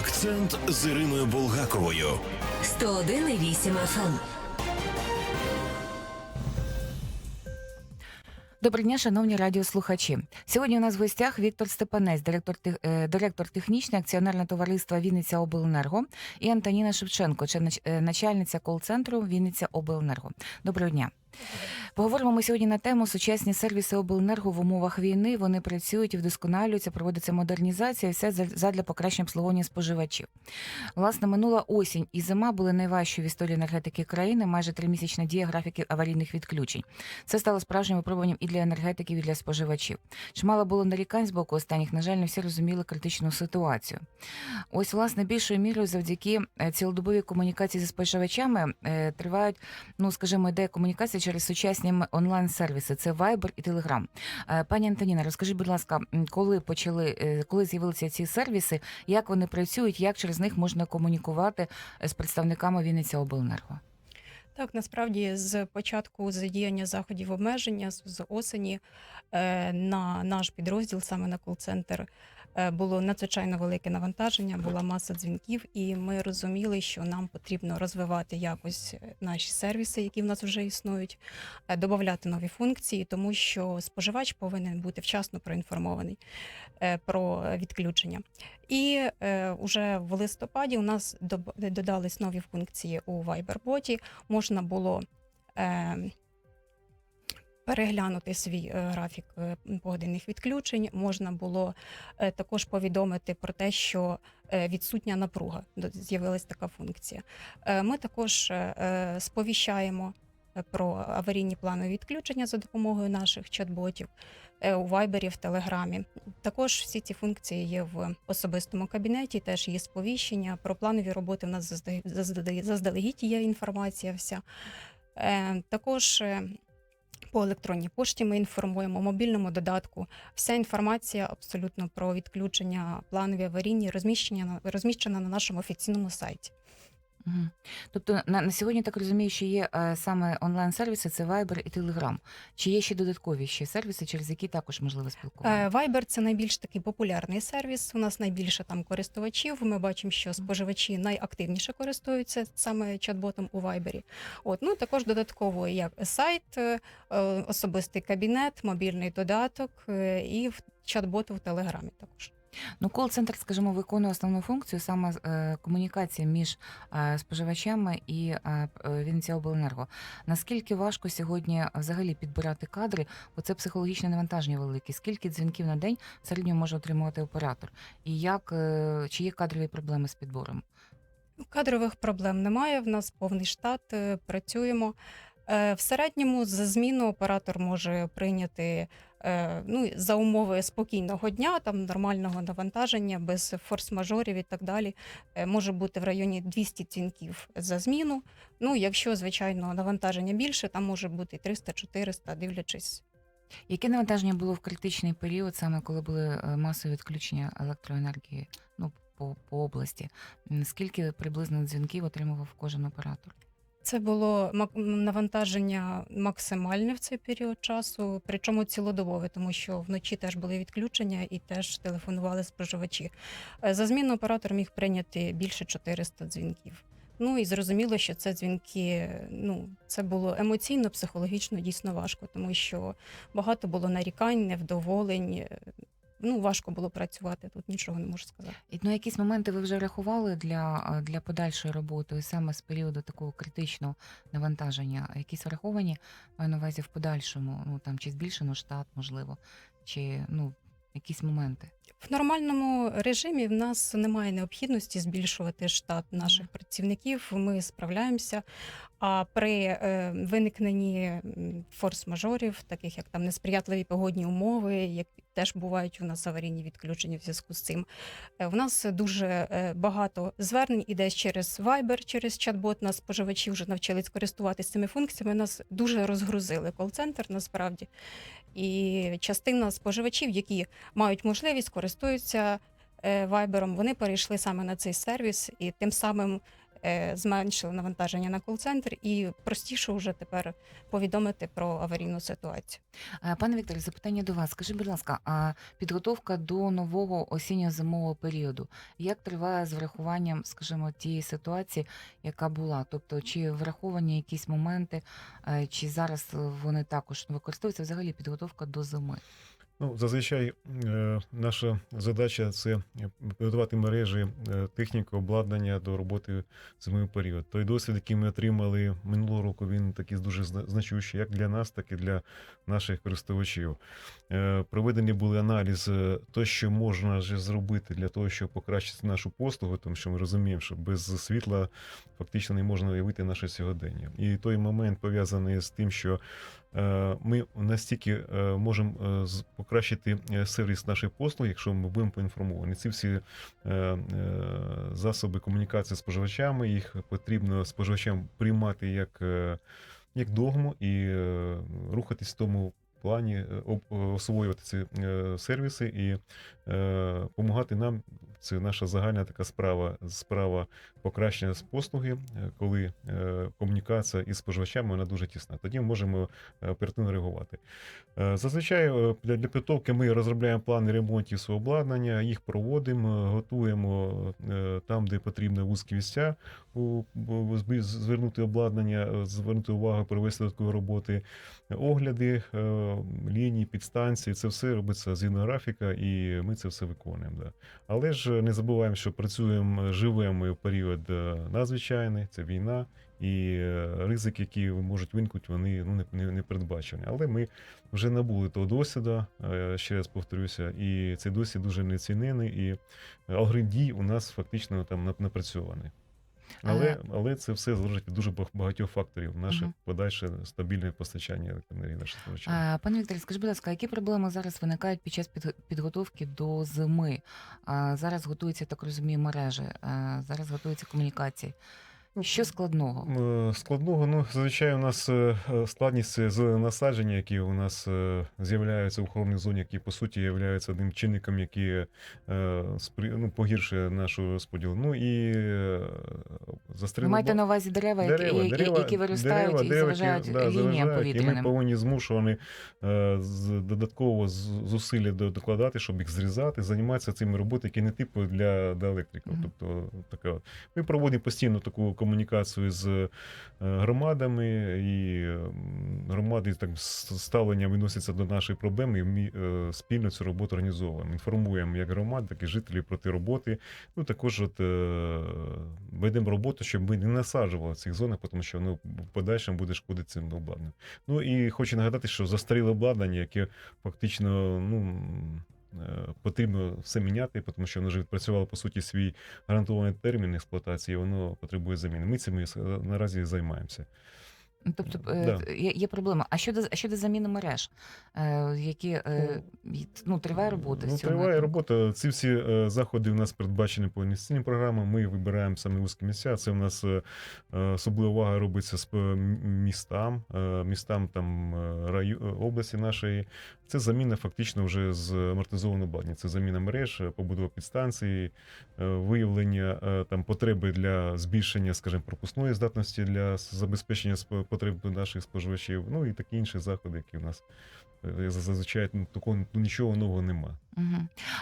Акцент з Іриною Булгаковою. 101,8 FM. Доброго дня, шановні радіослухачі. Сьогодні у нас в гостях Віктор Степанець, директор, тех- е, директор технічного акціонерного товариства Вінниця Обленерго і Антоніна Шевченко, е, начальниця кол-центру Вінниця Обленерго. Доброго дня. Поговоримо ми сьогодні на тему сучасні сервіси обленерго в умовах війни. Вони працюють і вдосконалюються, проводиться модернізація, все задля покращення обслуговування споживачів. Власне, минула осінь і зима були найважчі в історії енергетики країни. Майже тримісячна дія графіків аварійних відключень. Це стало справжнім випробуванням і для енергетиків, і для споживачів. Чимало було нарікань з боку останніх. На жаль, не всі розуміли критичну ситуацію. Ось, власне, більшою мірою завдяки е, цілодобовій комунікації зі споживачами е, тривають, ну скажімо, ідея через сучасні онлайн-сервіси. Це Viber і Telegram. Е, Пані Антоніна, розкажіть, будь ласка, коли почали, е, коли з'явилися ці сервіси, як вони працюють, як через них можна комунікувати е, з представниками Вінниця Обленерго? Так, насправді з початку задіяння заходів обмеження з- осені на наш підрозділ, саме на кол-центр, було надзвичайно велике навантаження, була маса дзвінків, і ми розуміли, що нам потрібно розвивати якось е, наші сервіси, які в нас вже існують, е, додати нові функції, тому що споживач повинен бути вчасно проінформований е, про відключення. І е, уже в листопаді у нас додались нові функції у Viber-боті. Можна було е, переглянути свій е, графік е, погодинних відключень. Можна було е, також повідомити про те, що відсутня напруга. З'явилась така функція. Ми також сповіщаємо. Про аварійні планові відключення за допомогою наших чат-ботів у Вайбері, в Телеграмі. Також всі ці функції є в особистому кабінеті. Теж є сповіщення про планові роботи. У нас зазда- зазда- заздалегідь є інформація. Вся також по електронній пошті ми інформуємо мобільному додатку. Вся інформація абсолютно про відключення планові аварійні розміщення на- розміщена на нашому офіційному сайті. Тобто на, на сьогодні так розумію, що є е, саме онлайн-сервіси, це Viber і Telegram. Чи є ще додаткові ще сервіси, через які також можливо спілкування? Е, Viber – це найбільш такий популярний сервіс. У нас найбільше там користувачів. Ми бачимо, що споживачі найактивніше користуються саме чат-ботом у Viber. От ну також додатково як сайт, е, особистий кабінет, мобільний додаток е, і в чат-бот в Телеграмі також. Ну, кол-центр, скажімо, виконує основну функцію саме е, комунікація між е, споживачами і е, е, Вінниця Обленерго. Наскільки важко сьогодні взагалі підбирати кадри, бо це психологічне навантаження велике. Скільки дзвінків на день в середньому може отримувати оператор? І як е, чи є кадрові проблеми з підбором? Кадрових проблем немає. В нас повний штат. е, Працюємо. Е, В середньому за зміну оператор може прийняти ну, за умови спокійного дня, там нормального навантаження, без форс-мажорів і так далі. е, Може бути в районі 200 дзвінків за зміну. Ну, якщо, звичайно, навантаження більше, там може бути 300-400, дивлячись. Яке навантаження було в критичний період, саме коли були е, масові відключення електроенергії ну, по, по області? Скільки приблизно дзвінків отримував кожен оператор? Це було мак- навантаження максимальне в цей період часу, причому цілодобове, тому що вночі теж були відключення і теж телефонували споживачі. Е, За зміну оператор міг прийняти більше 400 дзвінків. Ну і зрозуміло, що це дзвінки. Ну це було емоційно, психологічно дійсно важко, тому що багато було нарікань, невдоволень. е, Ну важко було працювати. Тут нічого не можу сказати. І ну, якісь моменти ви вже рахували для, для подальшої роботи, саме з періоду такого критичного навантаження, якісь враховані маю на увазі в подальшому, ну там чи збільшено штат, можливо, чи ну якісь моменти. В нормальному режимі в нас немає необхідності збільшувати штат наших працівників. Ми справляємося. А при е, виникненні форс-мажорів, таких як там несприятливі погодні умови, як теж бувають у нас аварійні відключення в зв'язку з цим. е, В нас дуже е, багато звернень іде через Viber, через чат-бот. Нас споживачі вже навчились користуватися цими функціями. Нас дуже розгрузили кол-центр насправді. І частина споживачів, які мають можливість, користуються е, Viber, вони перейшли саме на цей сервіс, і тим самим зменшили навантаження на кол-центр і простіше вже тепер повідомити про аварійну ситуацію. Е, Пане Вікторе, запитання до вас. Скажіть, будь ласка, а підготовка до нового осінньо-зимового періоду як триває з врахуванням, скажімо, тієї ситуації, яка була? Тобто, чи враховані якісь моменти, е, чи зараз вони також використовуються взагалі підготовка до зими? Ну, зазвичай е, наша задача це підготувати мережі, е, техніку, обладнання до роботи в зимовий період. Той досвід, який ми отримали минулого року, він такий дуже значущий як для нас, так і для наших користувачів. Е, Проведені були аналізи, то, що можна вже зробити для того, щоб покращити нашу послугу, тому що ми розуміємо, що без світла фактично не можна уявити наше сьогодення. І той момент пов'язаний з тим, що ми настільки е, можемо е, покращити е, сервіс нашої послуги, якщо ми будемо поінформовані. Ці всі е, е, засоби комунікації з споживачами, їх потрібно споживачам приймати як, е, як догму і е, рухатись в тому плані, е, освоювати ці е, сервіси і допомагати нам. Це наша загальна така справа, справа покращення з послуги, е, коли е, комунікація із споживачами вона дуже тісна. Тоді ми можемо е, оперативно реагувати. Зазвичай для, підготовки ми розробляємо плани ремонтів свого обладнання, їх проводимо, готуємо там, де потрібні вузькі місця, звернути обладнання, е, звернути увагу, провести додаткові роботи, огляди е, ліній, підстанції, Це все робиться згідно графіка, і ми це все виконуємо. Да. Але ж не забуваємо, що працюємо, живемо в період е, надзвичайний, це війна, і е, ризики, які можуть виникнути, вони ну, не, не, не передбачені. Але ми вже набули того досвіду, е, ще раз повторюся, і цей досвід дуже нецінений, і алгоритм дій у нас фактично там нап- напрацьований. Але, але це все залежить від дуже багатьох факторів. Наше Мгм. подальше стабільне постачання електроенергії наших споживачів. Пане Вікторе, скажіть, будь ласка, які проблеми зараз виникають під час під- підготовки до зими? А, Зараз готується, так розумію, мережі, а, зараз готуються комунікації. Що складного? Е, Складного, ну, зазвичай у нас е, е, складність це з насадження, які у нас з'являються в охоронній зоні, які по суті являються одним чинником, який ну, погіршує нашу розподіл. Ну і Ви маєте на увазі дерева, які, які, які виростають дерева, і дерева, які, заважають да, лініям заважають, І ми повинні змушувані додатково зусилля докладати, щоб їх зрізати, займатися цими роботами, які не типу для, для електриків. Мгм. Тобто, така. Ми проводимо постійно таку комунікацію з е, громадами, і громади так ставлення виносяться до нашої проблеми, і ми е, спільно цю роботу організовуємо. Інформуємо як громад, так і жителів про ті роботи. Ну також от, е, ведемо роботу, щоб ми не насаджували в цих зонах, тому що воно в подальшому буде шкодити цим обладнанням. Ну і хочу нагадати, що застаріле обладнання, яке фактично ну. Е, Потрібно все міняти, тому що воно вже відпрацювало по суті свій гарантований термін експлуатації, воно потребує заміни. Ми цим наразі займаємося. Ну, Тобто е, Да. є, є проблема. А щодо а щодо заміни мереж, е, які е, ну триває робота Ну, триває робота. Ці всі заходи у нас передбачені по інвестиційним програмам. Ми вибираємо саме вузькі місця. Це у нас особлива увага робиться з містам, містам там раю, області нашої. Це заміна фактично вже з амортизованого обладнання. Це заміна мереж, побудова підстанції, виявлення там потреби для збільшення, скажімо, пропускної здатності для забезпечення потреб наших споживачів. Ну і такі інші заходи, які в нас е, зазвичай ну, такого ну, нічого нового нема. Угу.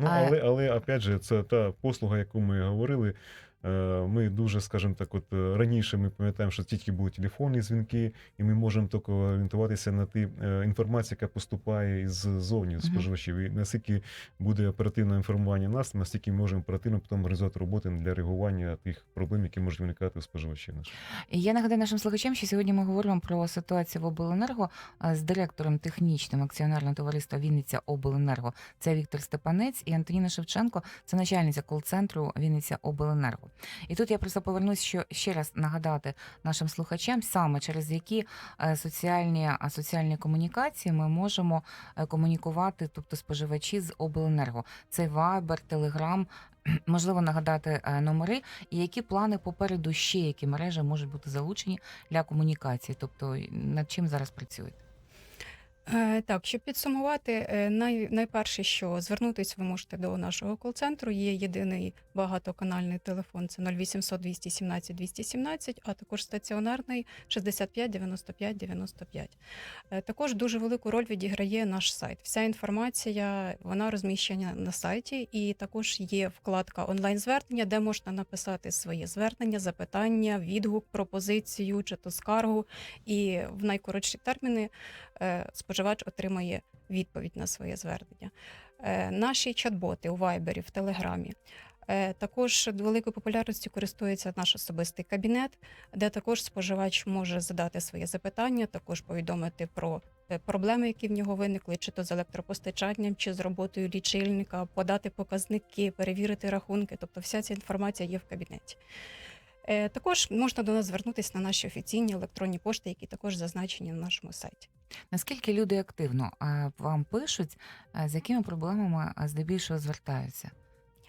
Ну, але, але опять же, це та послуга, яку ми говорили. Е, Ми дуже, скажімо так, от е, раніше ми пам'ятаємо, що тільки були телефонні дзвінки, і ми можемо тільки орієнтуватися на ті е, інформацію, яка поступає із зовні споживачів. І наскільки буде оперативне інформування нас, настільки ми можемо оперативно потім організувати роботи для реагування тих проблем, які можуть виникати у споживачів. Я нагадаю нашим слухачам, що сьогодні ми говоримо про ситуацію в обленерго з директором технічним акціонерного товариства Вінниця Обленерго. Це Віктор Степанець і Антоніна Шевченко, це начальниця кол-центру Вінниця Обленерго. І тут я просто повернусь, що ще раз нагадати нашим слухачам, саме через які е, соціальні, соціальні комунікації ми можемо е, комунікувати, тобто споживачі з обленерго. Це Viber, Telegram, можливо нагадати е, номери, і які плани попереду ще які мережі можуть бути залучені для комунікації, тобто над чим зараз працюєте? Е, Так, щоб підсумувати, е, най, найперше, що звернутися ви можете до нашого кол-центру. Є єдиний багатоканальний телефон, це 0800 217 217, а також стаціонарний 65 95 95. Е, Також дуже велику роль відіграє наш сайт. Вся інформація вона розміщена на сайті, і також є вкладка онлайн-звернення, де можна написати своє звернення, запитання, відгук, пропозицію чи то скаргу. І в найкоротші терміни е, споживач отримає відповідь на своє звернення. Е, Наші чат-боти у Viber, в Телеграмі. Е, Також великою популярністю користується наш особистий кабінет, де також споживач може задати своє запитання, також повідомити про е, проблеми, які в нього виникли, чи то з електропостачанням, чи з роботою лічильника, подати показники, перевірити рахунки. Тобто, вся ця інформація є в кабінеті. Е, Також можна до нас звернутися на наші офіційні електронні пошти, які також зазначені на нашому сайті. Наскільки люди активно вам пишуть, з якими проблемами здебільшого звертаються?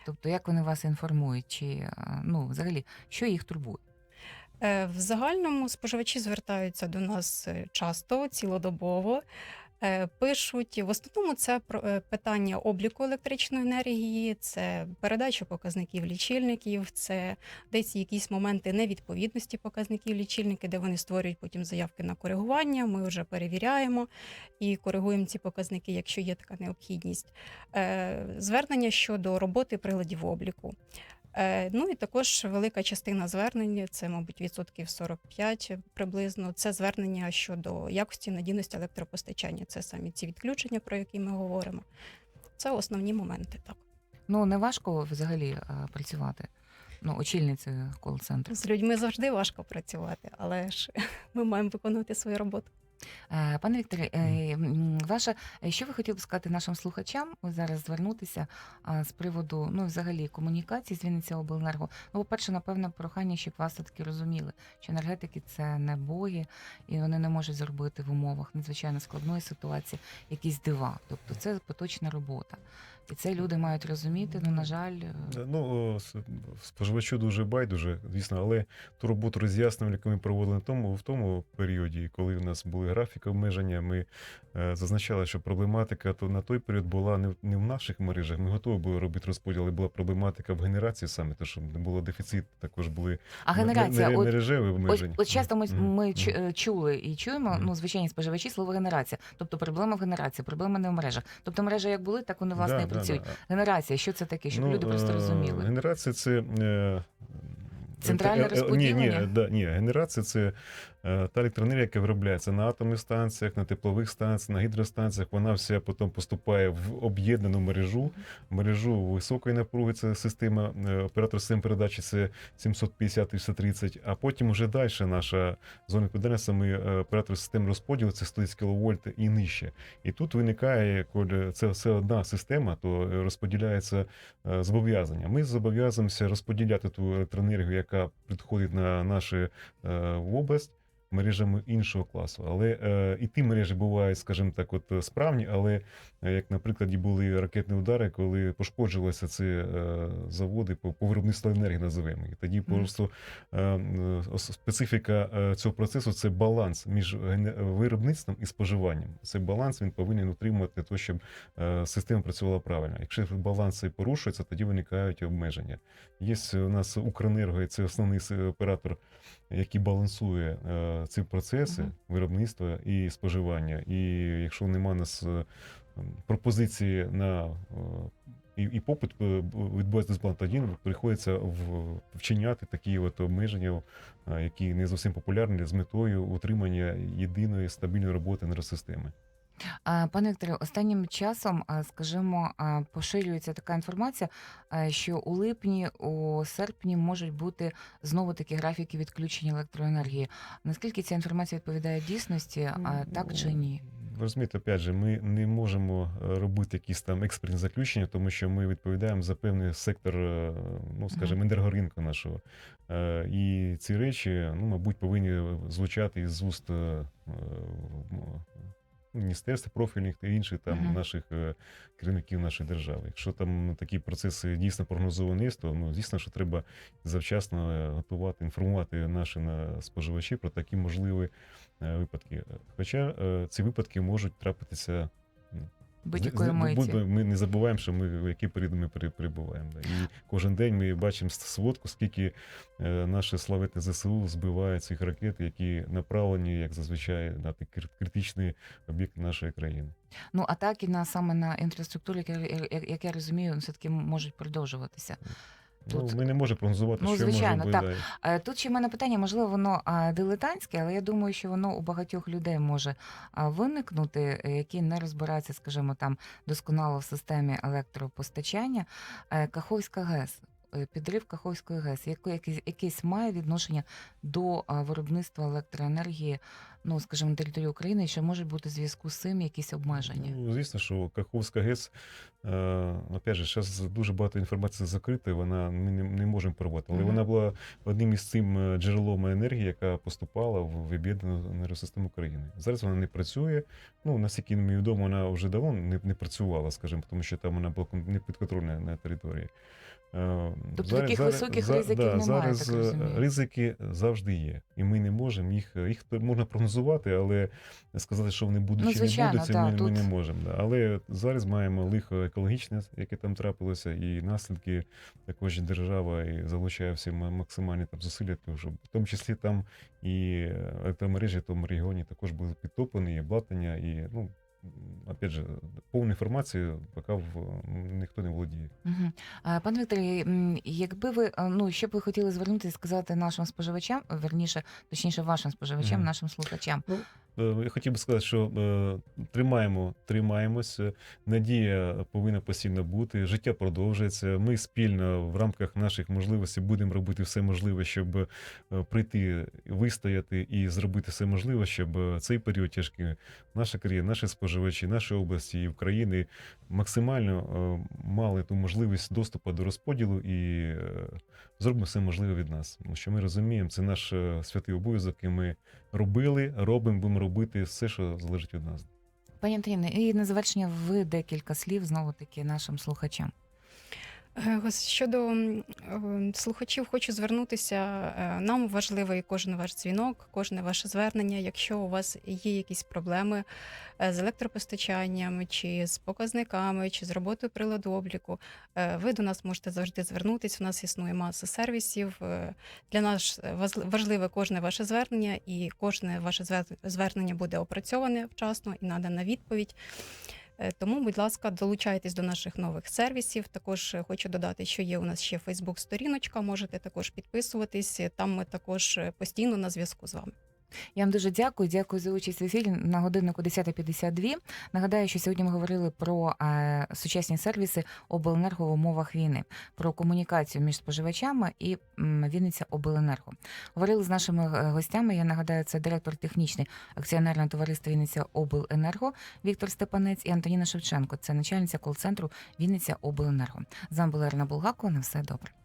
Тобто, як вони вас інформують, чи ну, взагалі, що їх турбує? Е, В загальному споживачі звертаються до нас е, часто, цілодобово. Е, Пишуть в основному це е, питання обліку електричної енергії, це передача показників лічильників, це десь якісь моменти невідповідності показників лічильники, де вони створюють потім заявки на коригування. Ми вже перевіряємо і коригуємо ці показники, якщо є така необхідність. Е, Звернення щодо роботи приладів обліку. Е, Ну і також велика частина звернень, це, мабуть, відсотків 45 приблизно. Це звернення щодо якості надійності електропостачання. Це самі ці відключення, про які ми говоримо. Це основні моменти. Так Ну, не важко взагалі працювати. Ну, очільницею кол-центру. з людьми завжди важко працювати, але ж ми маємо виконувати свою роботу. Е, Пане Вікторе, е, ваша, е, що ви хотіли б сказати нашим слухачам? Зараз звернутися з приводу ну, взагалі комунікації з Вінниця обленерго. Ну, по-перше, напевно, прохання, щоб вас все-таки розуміли, що енергетики це не боги, і вони не можуть зробити в умовах надзвичайно складної ситуації якісь дива. Тобто це поточна робота. І це люди мають розуміти. Ну, на жаль, е, Ну, споживачу дуже байдуже, звісно, але ту роботу роз'яснювали, яку ми проводили в тому, в тому періоді, коли у нас були графіки обмеження, ми е, зазначали, що проблематика то на той період була не в, наших мережах. Ми готові були робити розподіл, але була проблематика в генерації саме, тому що не було дефіцит, також були а генерація, мере- от, мережеві От, обмеження. от часто ми, Мгм. ми Мгм. чу- е, чули і чуємо, Мгм. ну, звичайні споживачі, слово генерація. Тобто проблема в генерації, проблема не в мережах. Тобто мережі як були, так вони власне Да, і працюють. да. Генерація, що це таке, щоб Ну, люди просто е, розуміли. Генерація це. Центральне е, Ні, ні, да, ні, генерація це та електроенергія, яка виробляється на атомних станціях, на теплових станціях, на гідростанціях. Вона вся потім поступає в об'єднану мережу, мережу високої напруги. Це система е, оператор систем передачі це 750 і 130, а потім вже далі наша зона відповідальності, ми е, оператор систем розподілу, це 110 кВт і нижче. І тут виникає, коли це все одна система, то е, розподіляється е, зобов'язання. Ми зобов'язуємося розподіляти ту електроенергію, яка підходить на наші е, область. Мережами іншого класу, але е, і ті мережі бувають, скажімо так, от е, справні, але е, як на прикладі були ракетні удари, коли пошкоджувалися ці е, заводи по, по виробництву енергії, називаємо їх. Тоді Мгм. просто е, специфіка е, цього процесу це баланс між виробництвом і споживанням. Цей баланс він повинен утримувати для того, щоб е, система працювала правильно. Якщо баланс цей порушується, тоді виникають обмеження. Є у нас Укренерго, це основний оператор, який балансує е, ці процеси Мгм. виробництва і споживання. І якщо нема нас е, пропозиції на е, і, і попит е, відбувається дисбаланс, тоді приходиться в, вчиняти такі от обмеження, е, які не зовсім популярні з метою утримання єдиної стабільної роботи енергосистеми. Пане Вікторе, останнім часом, скажімо, поширюється така інформація, що у липні, у серпні можуть бути знову такі графіки відключення електроенергії. Наскільки ця інформація відповідає дійсності, а так чи ні? Ви розумієте, опять же, ми не можемо е, робити якісь там експертні заключення, тому що ми відповідаємо за певний сектор, е, ну скажімо, енергоринку нашого. Е, І ці речі, ну, мабуть, повинні звучати із уст міністерств профільних та інших там Мгм. наших е, керівників нашої держави. Якщо там такі процеси дійсно прогнозовані, то ну звісно, що треба завчасно е, готувати, інформувати наші на споживачі про такі можливі е, випадки. Хоча ці випадки можуть трапитися. Будь-якої миті. Ми не забуваємо, що ми в який період ми пере- перебуваємо. І кожен день ми бачимо сводку, скільки е, наші славетні ЗСУ збивають цих ракет, які направлені, як зазвичай, на критичний об'єкт нашої країни. Ну, атаки на саме на інфраструктуру, як, я- як, я розумію, все-таки можуть продовжувати. Тут- Ну, ми не можемо прогнозувати, Ну, що звичайно, може так. Е, Тут ще в мене питання, можливо, воно а, дилетантське, але я думаю, що воно у багатьох людей може виникнути, е, які не розбираються, скажімо, там досконало в системі електропостачання. Е, Каховська ГЕС. Е, Підрив Каховської ГЕС, яке- якийсь, має відношення до виробництва електроенергії, ну скажімо, на території України, що може бути в зв'язку з цим якісь обмеження? Ну, звісно, що Каховська ГЕС, е, опять же, зараз дуже багато інформації закрита, вона ми не, не можемо порвати. Але Мгм. вона була одним із цим е, джерелом енергії, яка поступала в об'єднану енергосистему України. Зараз вона не працює. Ну, наскільки мені відомо, вона вже давно не, не працювала, скажімо, тому що там вона була не підконтрольна на території. Е, Тобто таких високих ризиків немає, Зараз так е, розумію. ризики завжди є, і ми не можемо їх. Їх можна прогнозувати, але сказати, що вони будуть Ну, чи звичайно, не будуть, та, ми, ми не можемо. Да. Але зараз маємо лихо екологічне, яке там трапилося, і наслідки також держава і залучає всі максимальні там зусилля, тому що в тому числі там і електромережі в тому регіоні також були підтоплені, і обладнання, і ну. Опять же, повну інформацію поки в, ніхто не володіє. Угу. Пане Вікторі, якби ви ну що б ви хотіли звернутися і сказати нашим споживачам, верніше, точніше, вашим споживачам, угу. нашим слухачам. Е, Я хотів би сказати, що е, тримаємо, тримаємось. е, Надія повинна постійно бути. Життя продовжується. Ми спільно в рамках наших можливостей будемо робити все можливе, щоб е, прийти, вистояти і зробити все можливе, щоб е, цей період тяжкий наша країна, наші споживачі, наші області і України максимально е, мали ту можливість доступу до розподілу і е, зробимо все можливе від нас. Тому що ми розуміємо, це наш е, святий обов'язок, і ми робили, робимо, будемо робити все, що залежить від нас. Пані Антоніно, і на завершення ви декілька слів знову таки нашим слухачам. Е, Щодо слухачів, хочу звернутися. е, Нам важливий кожен ваш дзвінок, кожне ваше звернення. Якщо у вас є якісь проблеми е, з електропостачанням, чи з показниками, чи з роботою приладу обліку, ви до нас можете завжди звернутися. У нас існує маса сервісів. Для нас важливе кожне ваше звернення, і кожне ваше звер- звернення буде опрацьоване вчасно і надана відповідь. Е, Тому, будь ласка, долучайтесь до наших нових сервісів. Також е, хочу додати, що є у нас ще Фейсбук-сторіночка. Можете також підписуватись. Там ми також е, постійно на зв'язку з вами. Я вам дуже дякую. Дякую за участь в ефірі на годиннику 10.52. Нагадаю, що сьогодні ми говорили про е, сучасні сервіси обленерго в умовах війни, про комунікацію між споживачами і м, Вінниця Обленерго. Говорили з нашими е, гостями. Я нагадаю, це директор технічний акціонерного товариства Вінниця Обленерго Віктор Степанець і Антоніна Шевченко. Це начальниця кол-центру Вінниця Обленерго. З вами була Ірина Булгакова. На все добре.